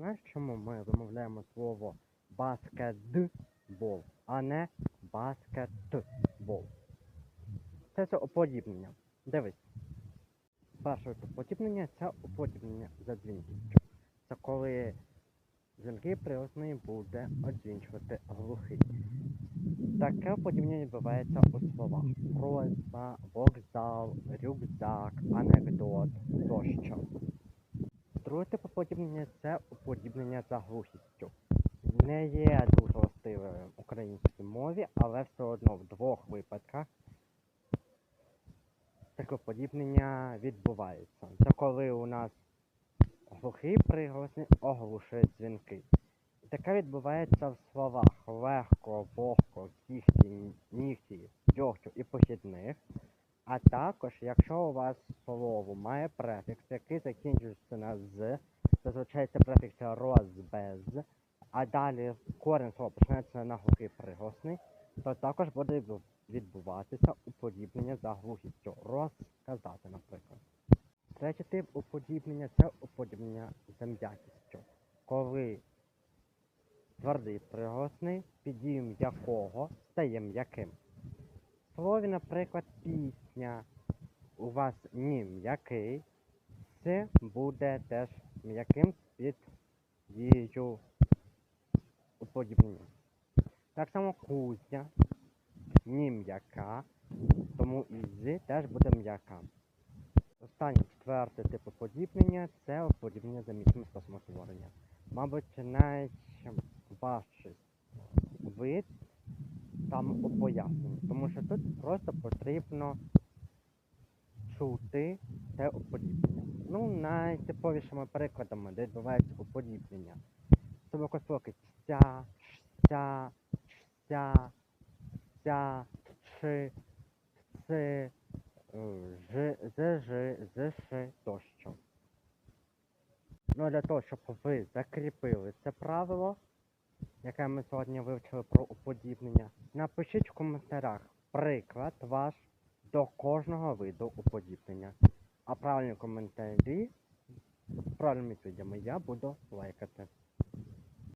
знаєш, чому ми вимовляємо слово баскетбол, а не баскетбол? Це це уподібнення. Дивись. Перше уподібнення це уподібнення за дзвінкістю. Це коли дзвінки приголосний буде одзвінчувати глухий. Таке уподібнення відбувається у словах просьба, вокзал, рюкзак, анекдот тощо. Друге тип уподібнення це уподібнення за глухістю. Не є дуже властиве в українській мові, але все одно в двох випадках таке уподібнення відбувається. Це коли у нас глухий приголосний оглушує дзвінки. І таке відбувається в словах легко, вогко, кіхті, нігті, дьогтю і похідних. А також, якщо у вас слово має префікс, який закінчується на з, зазвичай це префікс роз без, а далі корінь слова починається на глухий приголосний, то також буде відбуватися уподібнення за глухістю. Розказати, наприклад. Третій тип уподібнення це уподібнення за м'якістю. Коли твердий приголосний, підієм якого стає м'яким. Слові, наприклад, пісня у вас ні м'який, це буде теж м'яким під дією уподібнення. Так само кузня ні м'яка, тому і з теж буде м'яка. Останнє четверте тип уподібнення це уподібнення за міцним способом творення. Мабуть, найважчий вид там поясненні, тому що тут просто потрібно чути те уподібнення. Ну, найтиповішими прикладами, де відбувається уподібнення. Це використовують ця, ця, ця, ця, чи, ци, ж, з, ж, з, тощо. Ну, для того, щоб ви закріпили це правило, яке ми сьогодні вивчили про уподібнення, напишіть в коментарях приклад ваш до кожного виду уподібнення. А правильні коментарі з правильними відповідями я буду лайкати.